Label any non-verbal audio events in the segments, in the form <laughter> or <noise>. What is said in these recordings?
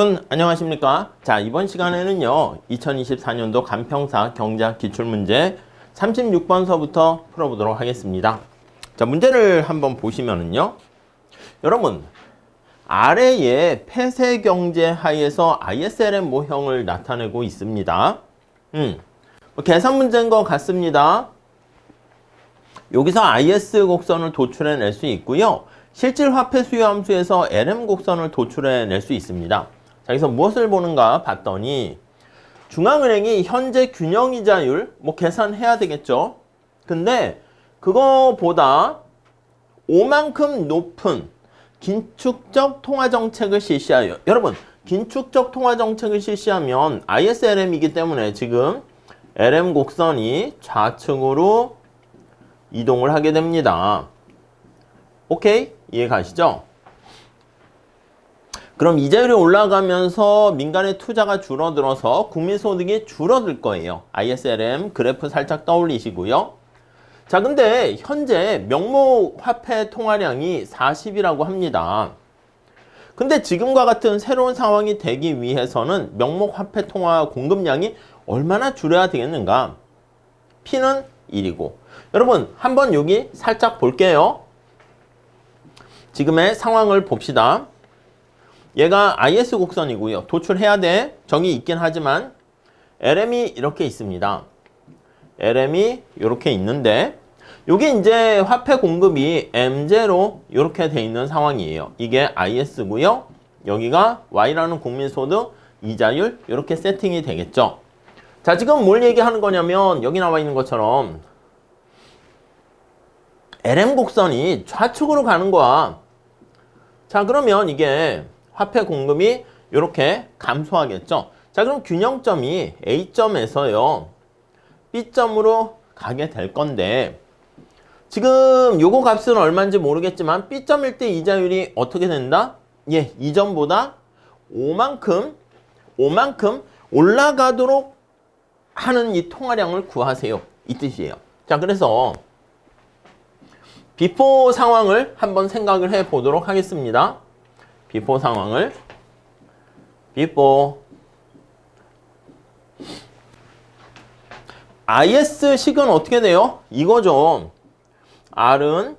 안녕하십니까? 자 이번 시간에는요 2024년도 간평사 경제학 기출문제 36번서부터 풀어보도록 하겠습니다. 자 문제를 한번 보시면은요 여러분 아래의 폐쇄 경제 하에서 ISLM 모형을 나타내고 있습니다. 음, 뭐 계산 문제인 것 같습니다. 여기서 IS 곡선을 도출해낼 수 있고요 실질 화폐 수요 함수에서 LM 곡선을 도출해낼 수 있습니다 자, 여기서 무엇을 보는가 봤더니 중앙은행이 현재 균형이자율 뭐 계산해야 되겠죠. 근데 그거보다 5만큼 높은 긴축적 통화 정책을 실시하여 여러분 긴축적 통화 정책을 실시하면 ISLM이기 때문에 지금 LM 곡선이 좌측으로 이동을 하게 됩니다. 오케이? 이해 가시죠? 그럼 이자율이 올라가면서 민간의 투자가 줄어들어서 국민소득이 줄어들 거예요. ISLM 그래프 살짝 떠올리시고요. 자, 근데 현재 명목 화폐 통화량이 40이라고 합니다. 근데 지금과 같은 새로운 상황이 되기 위해서는 명목 화폐 통화 공급량이 얼마나 줄여야 되겠는가? P는 1이고. 여러분, 한번 여기 살짝 볼게요. 지금의 상황을 봅시다. 얘가 IS 곡선이고요. 도출해야 돼. 정이 있긴 하지만 LM이 이렇게 있습니다. LM이 이렇게 있는데 이게 이제 화폐 공급이 M0 이렇게 돼 있는 상황이에요. 이게 IS고요. 여기가 Y라는 국민소득 이자율 이렇게 세팅이 되겠죠. 자, 지금 뭘 얘기하는 거냐면 여기 나와 있는 것처럼 LM 곡선이 좌측으로 가는 거야. 자, 그러면 이게 화폐 공급이 이렇게 감소하겠죠. 자, 그럼 균형점이 A점에서요. B점으로 가게 될 건데 지금 요거 값은 얼마인지 모르겠지만 B점일 때 이자율이 어떻게 된다? 예, 이점보다 5만큼 5만큼 올라가도록 하는 이 통화량을 구하세요. 이 뜻이에요. 자, 그래서 비포 상황을 한번 생각을 해 보도록 하겠습니다. 비포 상황을 비포 IS 식은 어떻게 돼요? 이거죠. R은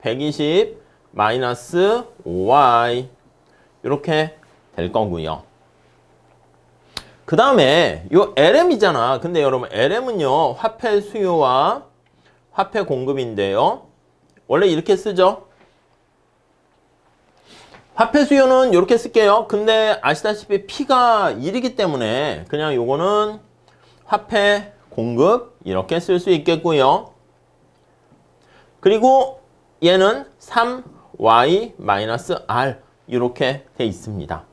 120 마이너스 5Y 이렇게 될 거고요. 그 다음에 요 LM이잖아. 근데 여러분 LM은요 화폐 수요와 화폐 공급인데요. 원래 이렇게 쓰죠. 화폐 수요는 이렇게 쓸게요. 근데 아시다시피 P가 1이기 때문에 그냥 요거는 화폐 공급 이렇게 쓸 수 있겠고요. 그리고 얘는 3y-r 이렇게 돼 있습니다.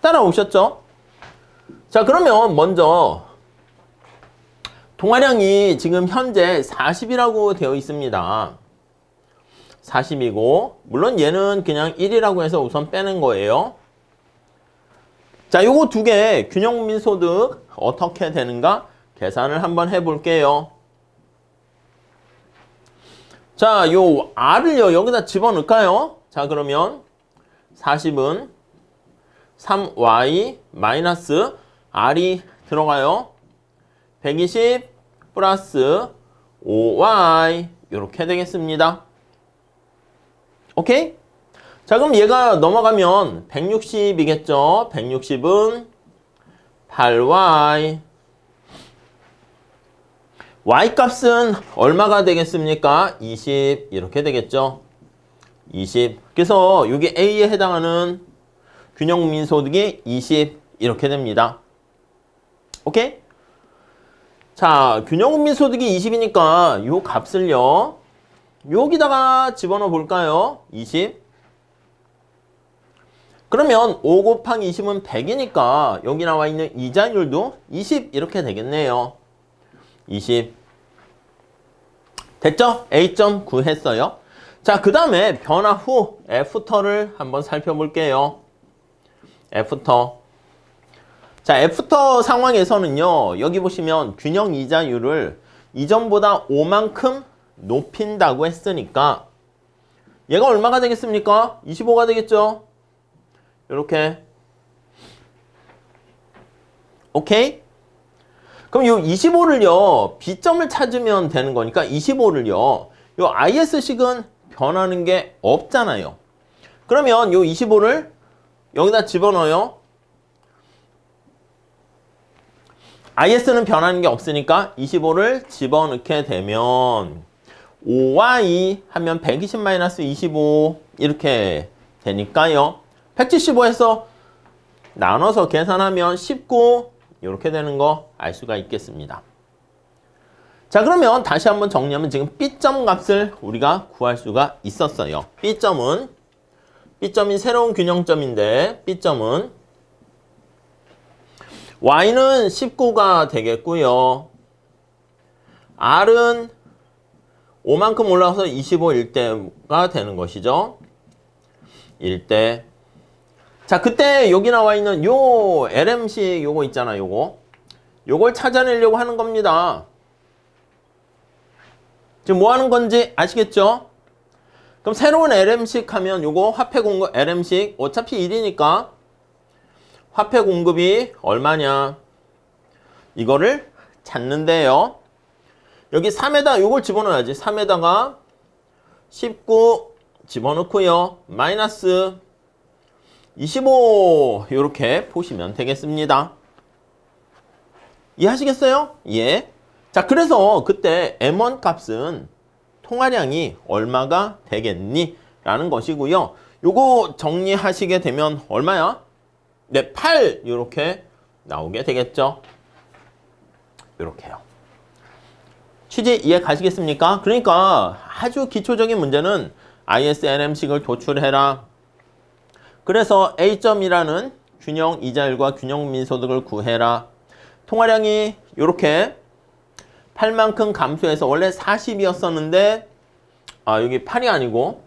따라오셨죠? 자 그러면 먼저 동화량이 지금 현재 40이라고 되어 있습니다. 40이고 물론 얘는 그냥 1이라고 해서 우선 빼는 거예요. 자, 요거 두 개 균형민 소득 어떻게 되는가 계산을 한번 해 볼게요. 자, 요 r을요 여기다 집어넣을까요? 자, 그러면 40은 3y 마이너스 r이 들어가요. 120 플러스 5y 이렇게 되겠습니다. 오케이? 자, 그럼 얘가 넘어가면 160이겠죠? 160은 8y. y 값은 얼마가 되겠습니까? 20 이렇게 되겠죠? 20. 그래서 이게 A에 해당하는 균형민 소득이 20 이렇게 됩니다. 오케이? 자, 균형민 소득이 20이니까 이 값을요. 여기다가 집어넣어 볼까요? 20. 그러면 5 곱하기 20은 100이니까 여기 나와 있는 이자율도 20 이렇게 되겠네요. 20. 됐죠? A점 구했어요. 자, 그 다음에 변화 후 F터를 한번 살펴볼게요. F터. 자, F터 상황에서는요. 여기 보시면 균형 이자율을 이전보다 5만큼 높인다고 했으니까 얘가 얼마가 되겠습니까? 25가 되겠죠? 이렇게 오케이? 그럼 요 25를요, B점을 찾으면 되는 거니까 25를요, 요 IS식은 변하는 게 없잖아요. 그러면 요 25를 여기다 집어넣어요. IS는 변하는 게 없으니까 25를 집어넣게 되면 5와 2 하면 120-25 이렇게 되니까요. 175에서 나눠서 계산하면 19 이렇게 되는 거 알 수가 있겠습니다. 자 그러면 다시 한번 정리하면 지금 B점 값을 우리가 구할 수가 있었어요. B점은 B점이 새로운 균형점인데 B점은 Y는 19가 되겠고요. R은 5만큼 올라가서 25일대가 되는 것이죠. 1대. 자, 그때 여기 나와 있는 요 LM식 요거 있잖아, 요거. 요걸 찾아내려고 하는 겁니다. 지금 뭐 하는 건지 아시겠죠? 그럼 새로운 LM식 하면 요거 화폐 공급 LM식 어차피 1이니까 화폐 공급이 얼마냐? 이거를 찾는데요. 여기 3에다 요걸 집어넣어야지. 3에다가 19 집어넣고요. 마이너스 25 이렇게 보시면 되겠습니다. 이해하시겠어요? 예. 자, 그래서 그때 M1 값은 통화량이 얼마가 되겠니? 라는 것이고요. 요거 정리하시게 되면 얼마야? 네, 8 이렇게 나오게 되겠죠. 이렇게요. 취지 이해 가시겠습니까? 그러니까 아주 기초적인 문제는 ISNM식을 도출해라. 그래서 A점이라는 균형 이자율과 균형 민소득을 구해라. 통화량이 이렇게 8만큼 감소해서 원래 40이었었는데 아 여기 8이 아니고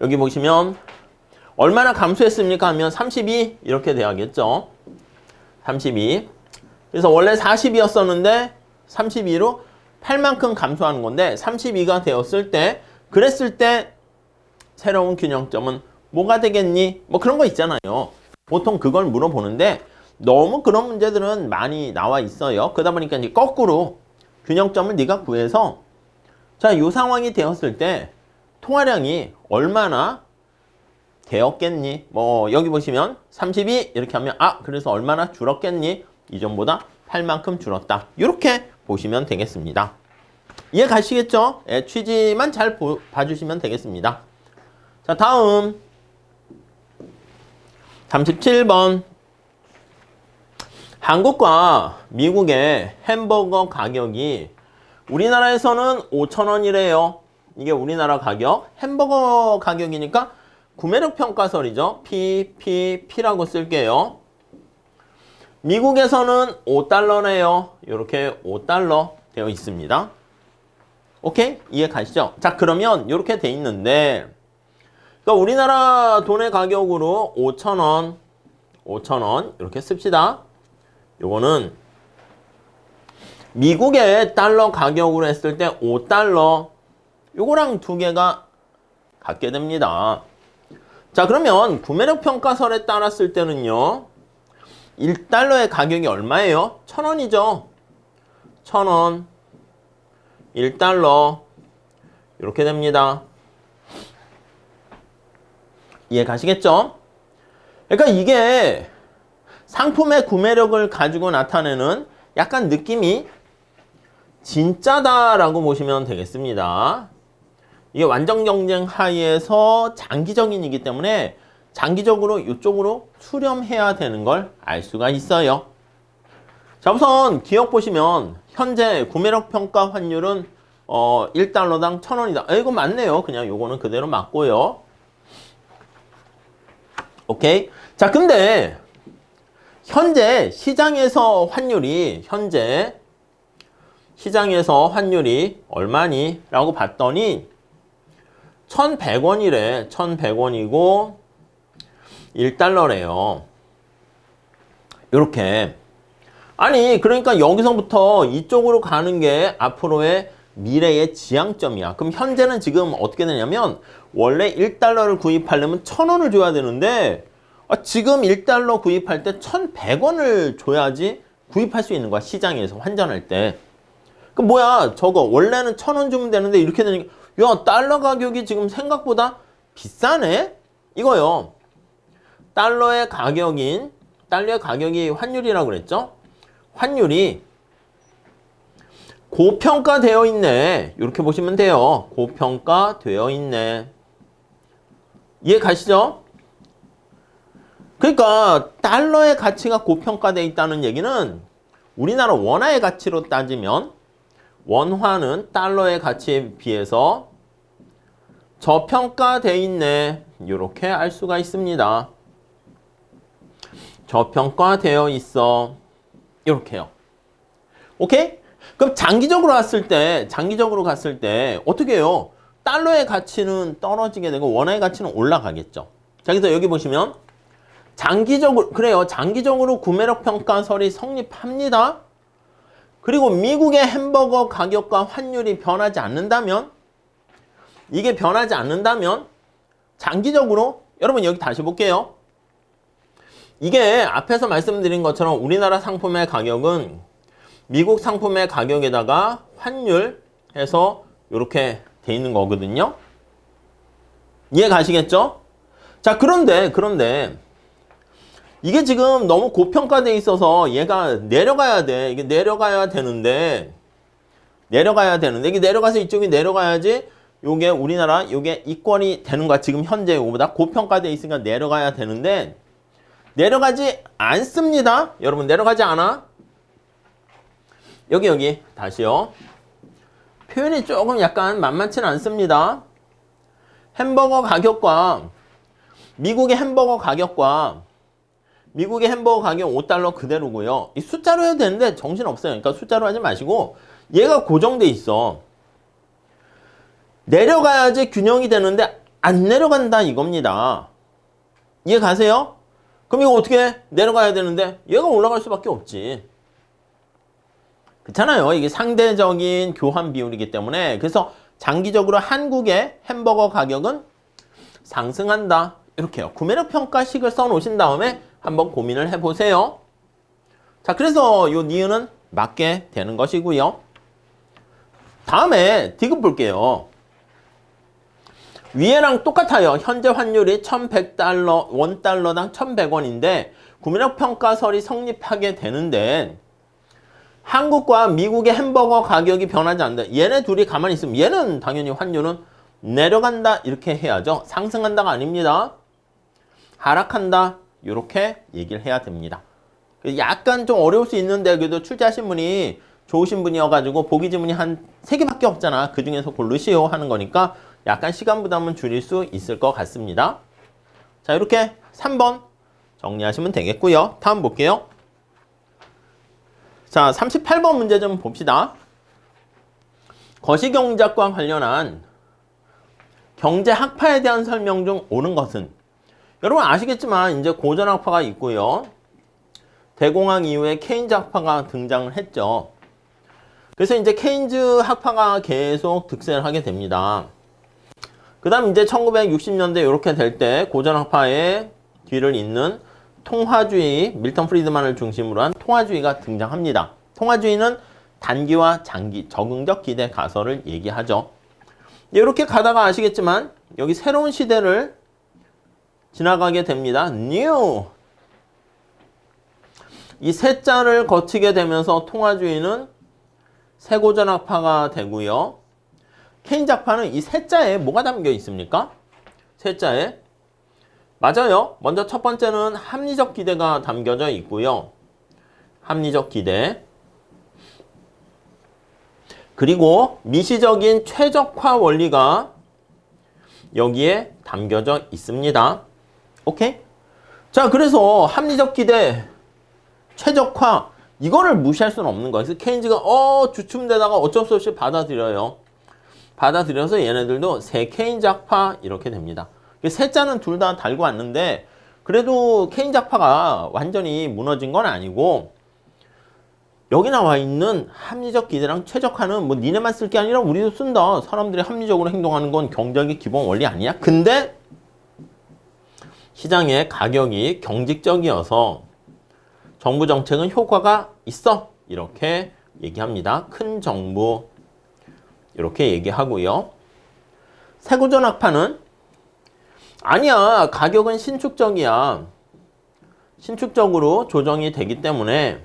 여기 보시면 얼마나 감소했습니까 하면 32 이렇게 돼야겠죠. 32 그래서 원래 40이었었는데 32로 8만큼 감소하는 건데 32가 되었을 때 그랬을 때 새로운 균형점은 뭐가 되겠니? 뭐 그런 거 있잖아요. 보통 그걸 물어보는데 너무 그런 문제들은 많이 나와 있어요. 그러다 보니까 이제 거꾸로 균형점을 네가 구해서 자, 요 상황이 되었을 때 통화량이 얼마나 되었겠니? 뭐 여기 보시면 32 이렇게 하면 아, 그래서 얼마나 줄었겠니? 이전보다 8만큼 줄었다. 이렇게 보시면 되겠습니다. 이해 가시겠죠? 예, 취지만 잘 보, 봐주시면 되겠습니다. 자, 다음 37번 한국과 미국의 햄버거 가격이 우리나라에서는 5,000원이래요. 이게 우리나라 가격. 햄버거 가격이니까 구매력 평가설이죠. P, P, P라고 쓸게요. 미국에서는 5달러네요. 이렇게 5달러 되어 있습니다. 오케이? 이해 가시죠? 자, 그러면 이렇게 돼 있는데 그러니까 우리나라 돈의 가격으로 5,000원, 5,000원 이렇게 씁시다. 요거는 미국의 달러 가격으로 했을 때 5달러 요거랑 두 개가 같게 됩니다. 자 그러면 구매력 평가설에 따랐을 때는요 1달러의 가격이 얼마예요? 1000원이죠 1000원 1달러 이렇게 됩니다 이해 가시겠죠? 그러니까 이게 상품의 구매력을 가지고 나타내는 약간 느낌이 진짜다라고 보시면 되겠습니다. 이게 완전 경쟁 하에서 장기적인 이기 때문에 장기적으로 이쪽으로 수렴해야 되는 걸 알 수가 있어요. 자, 우선 기억 보시면 현재 구매력 평가 환율은 어 1달러당 1,000원이다. 아, 이거 맞네요. 그냥 요거는 그대로 맞고요. 오케이. 자, 근데 현재 시장에서 환율이 현재 시장에서 환율이 얼마니? 라고 봤더니 1100원이래. 1100원이고 1달러래요. 이렇게 아니 그러니까 여기서부터 이쪽으로 가는 게 앞으로의 미래의 지향점이야. 그럼 현재는 지금 어떻게 되냐면 원래 1달러를 구입하려면 1000원을 줘야 되는데 아, 지금 1달러 구입할 때 1,100원을 줘야지 구입할 수 있는 거야. 시장에서 환전할 때. 그 뭐야 저거 원래는 1,000원 주면 되는데 이렇게 되니까 야 달러 가격이 지금 생각보다 비싸네? 이거요. 달러의 가격인 달러의 가격이 환율이라고 그랬죠? 환율이 고평가되어 있네. 이렇게 보시면 돼요. 고평가되어 있네. 이해 가시죠? 그러니까 달러의 가치가 고평가되어 있다는 얘기는 우리나라 원화의 가치로 따지면 원화는 달러의 가치에 비해서 저평가돼 있네. 이렇게 알 수가 있습니다. 저평가되어 있어. 이렇게요. 오케이? 그럼 장기적으로 갔을 때, 장기적으로 갔을 때 어떻게 해요? 달러의 가치는 떨어지게 되고 원화의 가치는 올라가겠죠. 자, 그래서 여기 보시면 장기적으로 그래요. 장기적으로 구매력 평가설이 성립합니다. 그리고 미국의 햄버거 가격과 환율이 변하지 않는다면 이게 변하지 않는다면 장기적으로 여러분 여기 다시 볼게요. 이게 앞에서 말씀드린 것처럼 우리나라 상품의 가격은 미국 상품의 가격에다가 환율 해서 이렇게 돼 있는 거거든요. 이해 가시겠죠? 자, 그런데 그런데 이게 지금 너무 고평가돼 있어서 얘가 내려가야 돼. 이게 내려가야 되는데 내려가야 되는데 이게 내려가서 이쪽이 내려가야지 요게 우리나라 요게 이권이 되는 거야. 지금 현재 요보다 고평가돼 있으니까 내려가야 되는데 내려가지 않습니다. 여러분 내려가지 않아. 여기 여기 다시요. 표현이 조금 약간 만만치는 않습니다. 햄버거 가격과 미국의 햄버거 가격과 미국의 햄버거 가격 5달러 그대로고요. 이 숫자로 해도 되는데 정신 없어요. 그러니까 숫자로 하지 마시고 얘가 고정돼 있어. 내려가야지 균형이 되는데 안 내려간다 이겁니다. 이해 가세요? 그럼 이거 어떻게 해? 내려가야 되는데 얘가 올라갈 수밖에 없지. 그렇잖아요. 이게 상대적인 교환 비율이기 때문에 그래서 장기적으로 한국의 햄버거 가격은 상승한다. 이렇게요. 구매력 평가식을 써 놓으신 다음에 한번 고민을 해 보세요. 자, 그래서 요 니은은 맞게 되는 것이고요. 다음에 디귿 볼게요. 위에랑 똑같아요. 현재 환율이 1100달러, 원달러당 1100원인데 구매력 평가설이 성립하게 되는데 한국과 미국의 햄버거 가격이 변하지 않는다. 얘네 둘이 가만히 있으면 얘는 당연히 환율은 내려간다 이렇게 해야죠. 상승한다가 아닙니다. 하락한다 이렇게 얘기를 해야 됩니다. 약간 좀 어려울 수 있는데 그래도 출제하신 분이 좋으신 분이어가지고 보기 지문이 한 세 개밖에 없잖아. 그 중에서 고르시오 하는 거니까 약간 시간 부담은 줄일 수 있을 것 같습니다. 자 이렇게 3번 정리하시면 되겠고요. 다음 볼게요. 자 38번 문제 좀 봅시다. 거시경제학과 관련한 경제 학파에 대한 설명 중 옳은 것은 여러분 아시겠지만 이제 고전 학파가 있고요. 대공황 이후에 케인즈 학파가 등장을 했죠. 그래서 이제 케인즈 학파가 계속 득세를 하게 됩니다. 그 다음 이제 1960년대 이렇게 될 때 고전학파의 뒤를 잇는 통화주의, 밀턴 프리드만을 중심으로 한 통화주의가 등장합니다. 통화주의는 단기와 장기, 적응적 기대 가설을 얘기하죠. 이렇게 가다가 아시겠지만 여기 새로운 시대를 지나가게 됩니다. new. 이 세 자를 거치게 되면서 통화주의는 세고전학파가 되고요. 케인 작파는 이세 자에 뭐가 담겨 있습니까? 세 자에 맞아요. 먼저 첫 번째는 합리적 기대가 담겨져 있고요. 합리적 기대. 그리고 미시적인 최적화 원리가 여기에 담겨져 있습니다. 오케이? 자, 그래서 합리적 기대, 최적화, 이거를 무시할 수는 없는 거예요. 그래서 케인즈가 어 주춤되다가 어쩔 수 없이 받아들여요. 받아들여서 얘네들도 세 케인작파 이렇게 됩니다. 세자는 둘 다 달고 왔는데 그래도 케인작파가 완전히 무너진 건 아니고 여기 나와 있는 합리적 기대랑 최적화는 뭐 니네만 쓸 게 아니라 우리도 쓴다. 사람들이 합리적으로 행동하는 건 경제학의 기본 원리 아니야? 근데 시장의 가격이 경직적이어서 정부 정책은 효과가 있어. 이렇게 얘기합니다. 큰 정부. 이렇게 얘기하고요. 세고전학파는 아니야. 가격은 신축적이야. 신축적으로 조정이 되기 때문에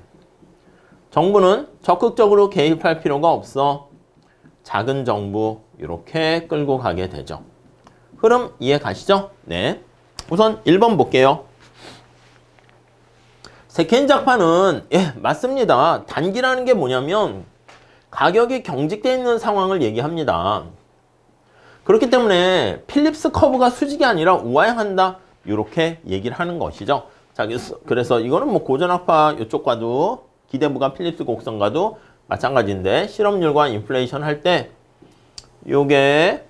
정부는 적극적으로 개입할 필요가 없어. 작은 정부 이렇게 끌고 가게 되죠. 흐름 이해 가시죠? 네. 우선 1번 볼게요. 세켄 작파는 예, 맞습니다. 단기라는 게 뭐냐면 가격이 경직되어 있는 상황을 얘기합니다. 그렇기 때문에 필립스 커브가 수직이 아니라 우하향한다. 이렇게 얘기를 하는 것이죠. 자, 그래서, 이거는 뭐 고전학파 이쪽과도 기대부가 필립스 곡선과도 마찬가지인데 실업률과 인플레이션 할 때 요게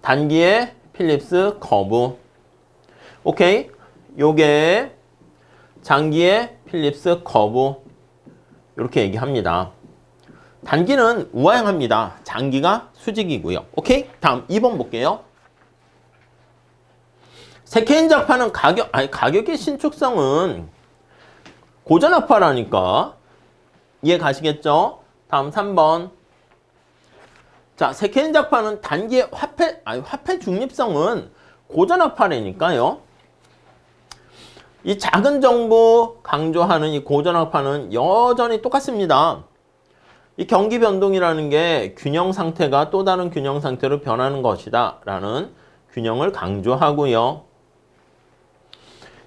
단기의 필립스 커브 오케이 요게 장기의 필립스 커브 이렇게 얘기합니다. 단기는 우하향합니다. 장기가 수직이고요. 오케이? 다음 2번 볼게요. 세케인 작파는 가격 아니 가격의 신축성은 고전학파라니까 이해 가시겠죠? 다음 3번. 자, 세케인 작파는 단기의 화폐 아니 화폐 중립성은 고전학파라니까요. 이 작은 정보 강조하는 이 고전학파는 여전히 똑같습니다. 이 경기 변동이라는 게 균형 상태가 또 다른 균형 상태로 변하는 것이다 라는 균형을 강조하고요.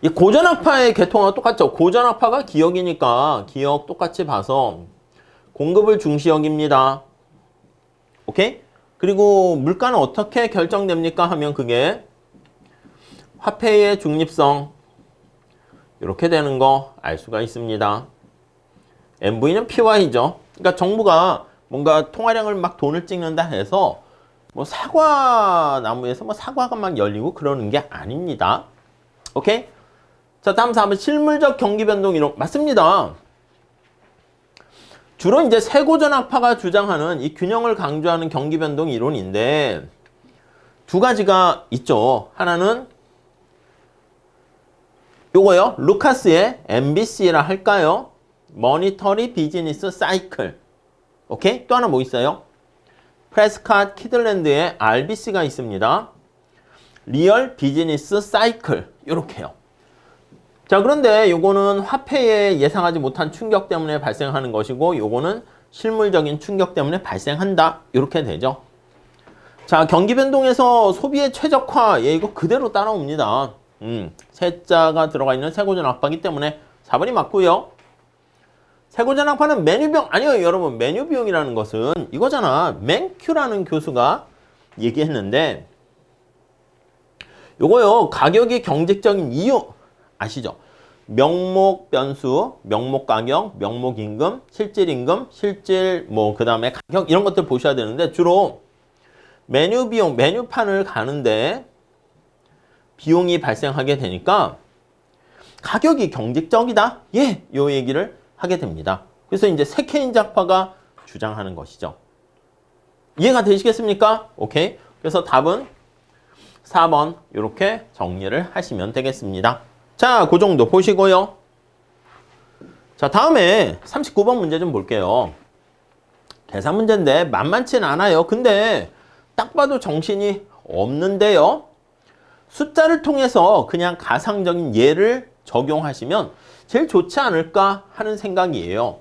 이 고전학파의 계통과 똑같죠. 고전학파가 기억이니까 기억 똑같이 봐서 공급을 중시 여깁니다. 오케이? 그리고 물가는 어떻게 결정됩니까? 하면 그게 화폐의 중립성 이렇게 되는 거 알 수가 있습니다. MV는 PY죠. 그러니까 정부가 뭔가 통화량을 막 돈을 찍는다 해서 뭐 사과 나무에서 뭐 사과가 막 열리고 그러는 게 아닙니다. 오케이? 자, 다음 4번 실물적 경기 변동 이론 맞습니다. 주로 이제 세고전학파가 주장하는 이 균형을 강조하는 경기 변동 이론인데 두 가지가 있죠. 하나는 요거요. 루카스의 MBC라 할까요? 머니터리 비즈니스 사이클. 오케이? 또 하나 뭐 있어요? 프레스캇 키들랜드의 RBC가 있습니다. 리얼 비즈니스 사이클. 요렇게요. 자, 그런데 요거는 화폐에 예상하지 못한 충격 때문에 발생하는 것이고 요거는 실물적인 충격 때문에 발생한다. 이렇게 되죠. 자, 경기 변동에서 소비의 최적화, 예, 이거 그대로 따라옵니다. 음, 세자가 들어가 있는 세고전 악파기 때문에 4번이 맞고요. 세고전 악파는 메뉴 비용, 아니요, 여러분. 메뉴 비용이라는 것은 이거잖아. 맨큐라는 교수가 얘기했는데, 요거요, 가격이 경직적인 이유, 아시죠? 명목 변수, 명목 가격, 명목 임금, 실질 임금, 실질 뭐 그다음에 가격 이런 것들 보셔야 되는데 주로 메뉴 비용, 메뉴판을 가는데 비용이 발생하게 되니까 가격이 경직적이다. 예, 요 얘기를 하게 됩니다. 그래서 이제 세케인 작파가 주장하는 것이죠. 이해가 되시겠습니까? 오케이. 그래서 답은 4번 이렇게 정리를 하시면 되겠습니다. 자, 그 정도 보시고요. 자, 다음에 39번 문제 좀 볼게요. 계산 문제인데 만만치는 않아요. 근데 딱 봐도 정신이 없는데요. 숫자를 통해서 그냥 가상적인 예를 적용하시면 제일 좋지 않을까 하는 생각이에요.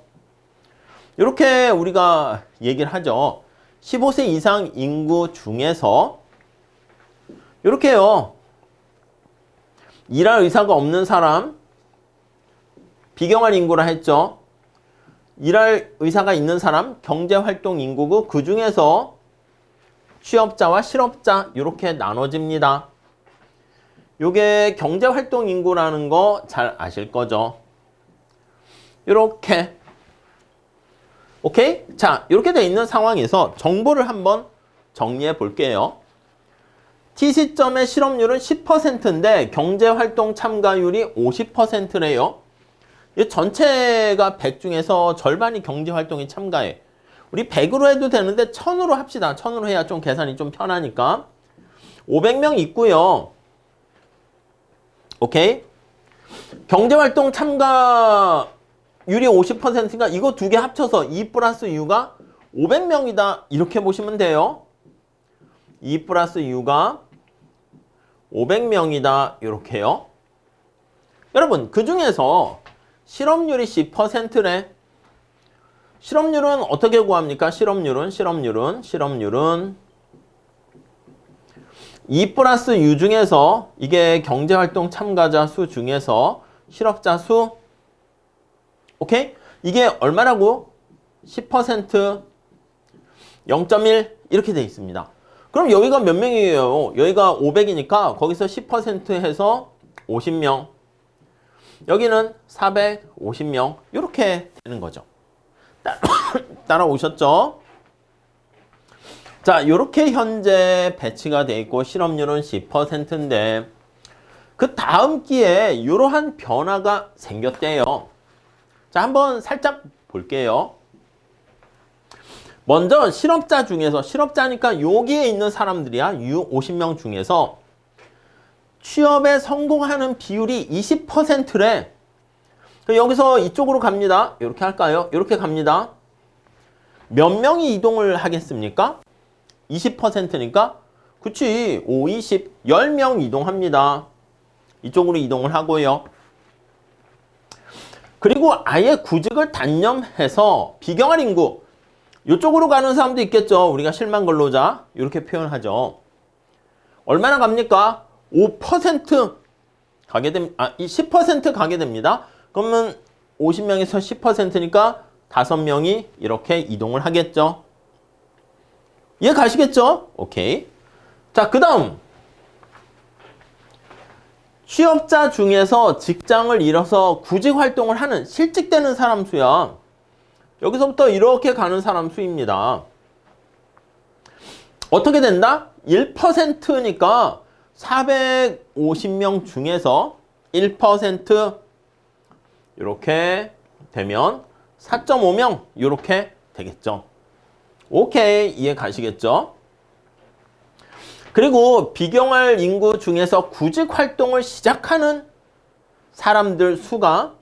이렇게 우리가 얘기를 하죠. 15세 이상 인구 중에서 이렇게요. 일할 의사가 없는 사람, 비경활 인구라 했죠. 일할 의사가 있는 사람, 경제활동 인구고 그 중에서 취업자와 실업자 이렇게 나눠집니다. 요게 경제활동 인구라는 거 잘 아실 거죠. 이렇게 오케이? 자, 이렇게 돼 있는 상황에서 정보를 한번 정리해 볼게요. T 시점의 실업률은 10%인데 경제활동 참가율이 50%래요. 이 전체가 100 중에서 절반이 경제활동에 참가해. 우리 100으로 해도 되는데 1000으로 합시다. 1000으로 해야 좀 계산이 좀 편하니까. 500명 있고요. 오케이? 경제활동 참가율이 50%니까 이거 두 개 합쳐서 2 플러스 U가 500명이다. 이렇게 보시면 돼요. 2 플러스 U가 500명이다. 이렇게요. 여러분, 그 중에서 실업률이 10%래. 실업률은 어떻게 구합니까? 실업률은, 실업률은, 실업률은 2 플러스 U 중에서 이게 경제활동 참가자 수 중에서 실업자 수 오케이? 이게 얼마라고? 10% 0.1 이렇게 돼 있습니다. 그럼 여기가 몇 명이에요? 여기가 500이니까 거기서 10% 해서 50명 여기는 450명 이렇게 되는 거죠. 따- <coughs> 따라오셨죠? 자, 이렇게 현재 배치가 돼 있고 실업률은 10%인데 그 다음 기에 이러한 변화가 생겼대요. 자, 한번 살짝 볼게요. 먼저 실업자 중에서 실업자니까 여기에 있는 사람들이야. 유 50명 중에서 취업에 성공하는 비율이 20%래. 여기서 이쪽으로 갑니다. 이렇게 할까요? 이렇게 갑니다. 몇 명이 이동을 하겠습니까? 20%니까 그치 5, 20, 10명 이동합니다. 이쪽으로 이동을 하고요. 그리고 아예 구직을 단념해서 비경할 인구 이쪽으로 가는 사람도 있겠죠. 우리가 실만 근로자 이렇게 표현하죠. 얼마나 갑니까? 5% 가게 됩, 아, 이10% 가게 됩니다. 그러면 50명에서 10%니까 5명이 이렇게 이동을 하겠죠. 이해 가시겠죠? 오케이. 자, 그 다음. 취업자 중에서 직장을 잃어서 구직 활동을 하는 실직되는 사람 수야. 여기서부터 이렇게 가는 사람 수입니다. 어떻게 된다? 1%니까 450명 중에서 1% 이렇게 되면 4.5명 이렇게 되겠죠. 오케이 이해 가시겠죠? 그리고 비경할 인구 중에서 구직 활동을 시작하는 사람들 수가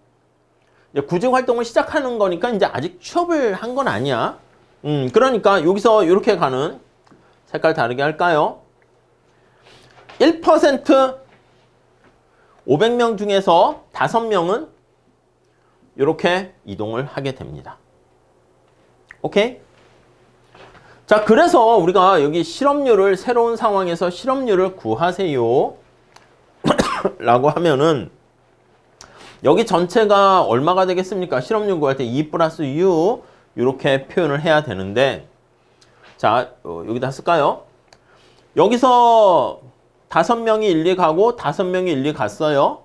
구직 활동을 시작하는 거니까 이제 아직 취업을 한 건 아니야. 음, 그러니까 여기서 이렇게 가는 색깔 다르게 할까요? 1% 500명 중에서 5명은 이렇게 이동을 하게 됩니다. 오케이? 자, 그래서 우리가 여기 실업률을 새로운 상황에서 실업률을 구하세요. <coughs> 라고 하면은 여기 전체가 얼마가 되겠습니까? 실업률 구할 때 2 플러스 U 이렇게 표현을 해야 되는데 자, 어, 여기다 쓸까요? 여기서 다섯 명이 일리 가고 다섯 명이 일리 갔어요.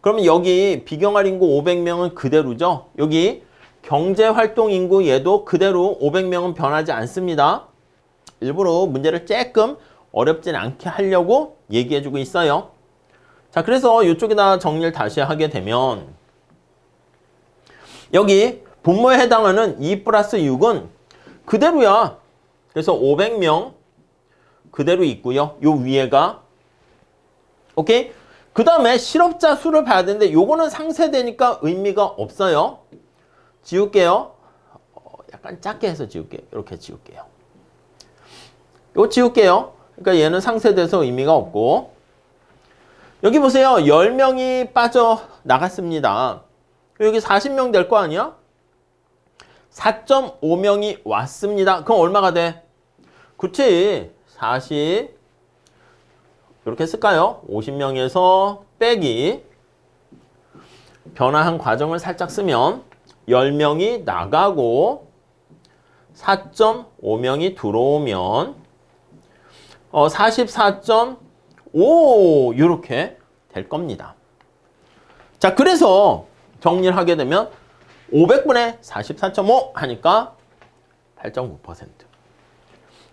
그러면 여기 비경할 인구 500명은 그대로죠. 여기 경제활동 인구 얘도 그대로 500명은 변하지 않습니다. 일부러 문제를 조금 어렵진 않게 하려고 얘기해주고 있어요. 자, 그래서 이쪽에다 정리를 다시 하게 되면 여기 분모에 해당하는 2 플러스 6은 그대로야. 그래서 500명 그대로 있고요. 요 위에가 오케이? 그 다음에 실업자 수를 봐야 되는데 요거는 상세되니까 의미가 없어요. 지울게요. 어, 약간 작게 해서 지울게요. 이렇게 지울게요. 요 지울게요. 그러니까 얘는 상세돼서 의미가 없고 여기 보세요. 10명이 빠져나갔습니다. 여기 40명 될 거 아니야? 4.5명이 왔습니다. 그럼 얼마가 돼? 그치. 40 이렇게 쓸까요? 50명에서 빼기 변화한 과정을 살짝 쓰면 10명이 나가고 4.5명이 들어오면 어, 44.5 이렇게 될 겁니다. 자, 그래서 정리를 하게 되면 500분의 44.5 하니까 8.9%.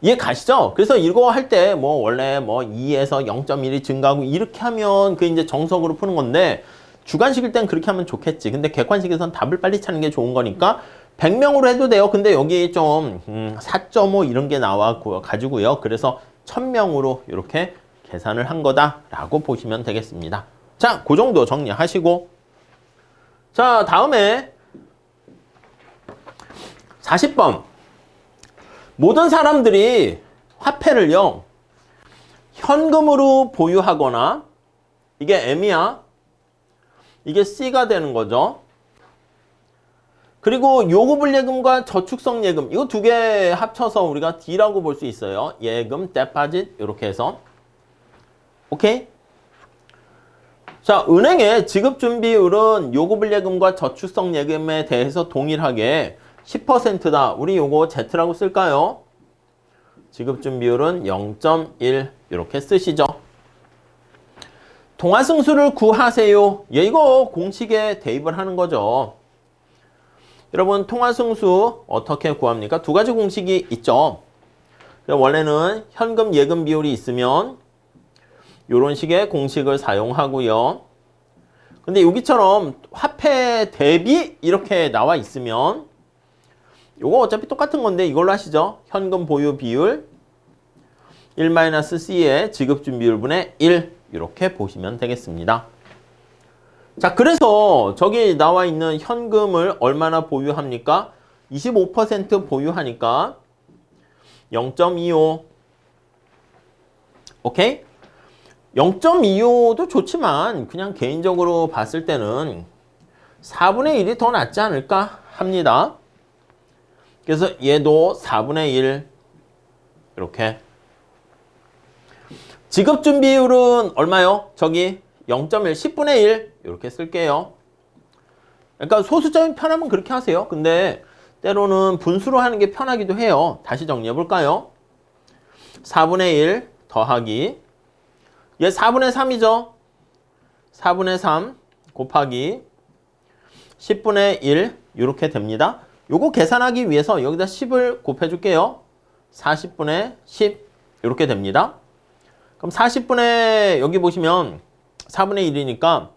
이해 가시죠? 그래서 이거 할 때 뭐 원래 뭐 2에서 0.1이 증가하고 이렇게 하면 그 이제 정석으로 푸는 건데 주관식일 땐 그렇게 하면 좋겠지. 근데 객관식에선 답을 빨리 찾는 게 좋은 거니까 100명으로 해도 돼요. 근데 여기 좀 음, 4.5 이런 게 나와 가지고요. 그래서 1000명으로 이렇게 계산을 한 거다라고 보시면 되겠습니다. 자, 그 정도 정리하시고 자, 다음에 40번 모든 사람들이 화폐를요 현금으로 보유하거나 이게 M이야 이게 C가 되는 거죠 그리고 요구불예금과 저축성 예금 이거 두 개 합쳐서 우리가 D라고 볼 수 있어요 예금, 데파짓 이렇게 해서 오케이? 자, 은행의 지급 준비율은 요구불예금과 저축성 예금에 대해서 동일하게 10%다. 우리 요거 Z라고 쓸까요? 지급 준비율은 0.1 이렇게 쓰시죠. 동화승수를 구하세요. 예, 이거 공식에 대입을 하는 거죠. 여러분, 통화승수 어떻게 구합니까? 두 가지 공식이 있죠. 원래는 현금 예금 비율이 있으면 이런 식의 공식을 사용하고요. 근데 여기처럼 화폐 대비 이렇게 나와 있으면 요거 어차피 똑같은 건데 이걸로 하시죠. 현금 보유 비율 1-C의 지급 준비율분의 1 이렇게 보시면 되겠습니다. 자, 그래서 저기 나와 있는 현금을 얼마나 보유합니까? 25% 보유하니까 0.25 오케이? 0.25도 좋지만 그냥 개인적으로 봤을 때는 4분의 1이 더 낫지 않을까 합니다. 그래서 얘도 4분의 1 이렇게 지급 준비율은 얼마요? 저기 0.1 10분의 1 이렇게 쓸게요. 그러니까 소수점이 편하면 그렇게 하세요. 근데 때로는 분수로 하는 게 편하기도 해요. 다시 정리해 볼까요? 4분의 1 더하기 얘 4분의 3이죠. 4분의 3 곱하기 10분의 1 이렇게 됩니다. 요거 계산하기 위해서 여기다 10을 곱해 줄게요. 40분의 10 이렇게 됩니다. 그럼 40분의 여기 보시면 4분의 1이니까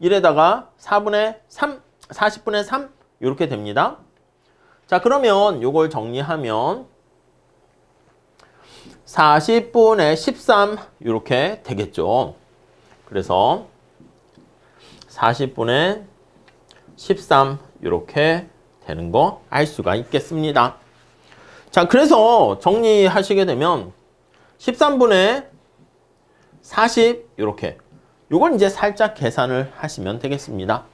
1에다가 4분의 3, 40분의 3 이렇게 됩니다. 자 그러면 요걸 정리하면 40분의 13 이렇게 되겠죠. 그래서 40분의 13 이렇게 되는 거 알 수가 있겠습니다. 자, 그래서 정리하시게 되면 13분의 40 이렇게 요걸 이제 살짝 계산을 하시면 되겠습니다.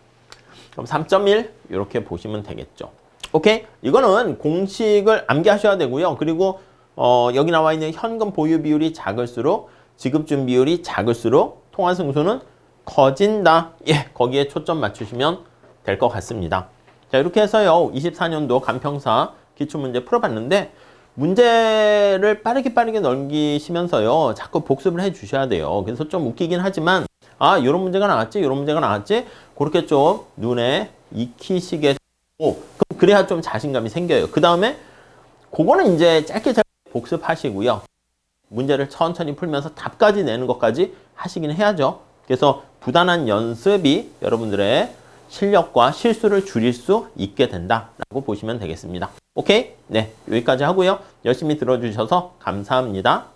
그럼 3.1 이렇게 보시면 되겠죠. 오케이? 이거는 공식을 암기하셔야 되고요. 그리고 어, 여기 나와 있는 현금 보유 비율이 작을수록 지급 준 비율이 작을수록 통화 승수는 커진다. 예, 거기에 초점 맞추시면 될 것 같습니다. 자, 이렇게 해서요. 24년도 간평사 기출문제 풀어봤는데 문제를 빠르게 빠르게 넘기시면서요. 자꾸 복습을 해 주셔야 돼요. 그래서 좀 웃기긴 하지만 아, 이런 문제가 나왔지, 이런 문제가 나왔지. 그렇게 좀 눈에 익히시게 되고 그래야 좀 자신감이 생겨요. 그 다음에 그거는 이제 짧게 짧게 복습하시고요. 문제를 천천히 풀면서 답까지 내는 것까지 하시긴 해야죠. 그래서 부단한 연습이 여러분들의 실력과 실수를 줄일 수 있게 된다라고 보시면 되겠습니다. 오케이? 네, 여기까지 하고요. 열심히 들어주셔서 감사합니다.